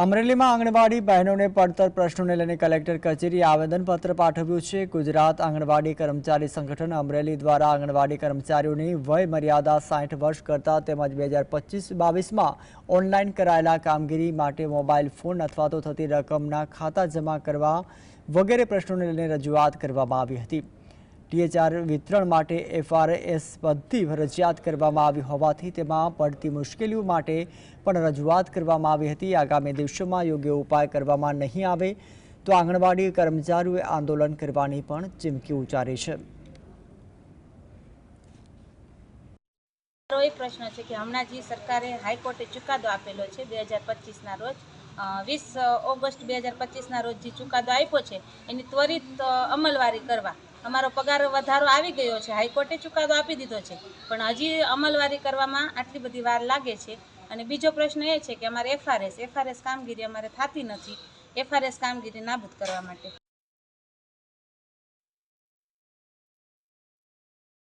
અમરેલીમાં આંગણવાડી બહેનોને પડતર પ્રશ્નોને લઈને કલેક્ટર કચેરીએ આવેદનપત્ર પાઠવ્યું છે. ગુજરાત આંગણવાડી કર્મચારી સંગઠન અમરેલી દ્વારા આંગણવાડી કર્મચારીઓની વય મર્યાદા સાઠ વર્ષ કરતા તેમજ બે હજાર પચીસ બાવીસમાં ઓનલાઈન કરાયેલા કામગીરી માટે મોબાઈલ ફોન અથવા તો થતી રકમના ખાતા જમા કરવા વગેરે પ્રશ્નોને લઈને રજૂઆત કરવામાં આવી હતી. ટીએચઆર વિતરણ માટે એફઆરએસ બધી ફરજિયાત કરવામાં આવી હોવાથી તેમાં પડતી મુશ્કેલીઓ માટે પણ રજૂઆત કરવામાં આવી હતી. આગામી દિવસોમાં યોગ્ય ઉપાય કરવામાં નહીં આવે તો આંગણવાડી કર્મચારીઓએ આંદોલન કરવાની પણ ચીમકી ઉચ્ચારી છે. મારો એ પ્રશ્ન છે કે હમણાં જે સરકારે હાઈકોર્ટે ચુકાદો આપેલો છે બે હજાર પચીસના રોજ વીસ ઓગસ્ટ બે હજાર પચીસના રોજ જે ચુકાદો આપ્યો છે, એની ત્વરિત અમલવારી કરવા અમારો પગાર વધારો આવી ગયો છે. હાઈકોર્ટે ચુકાદો આપી દીધો છે. પણ હજી અમલવારી કરવામાં આટલી બધી વાર લાગે છે. અને બીજો પ્રશ્ન એ છે કે અમારે એફઆરએસ એફઆરએસ કામગીરી અમારે થતી નથી. એફઆરએસ કામગીરી નાબૂદ કરવા માટે.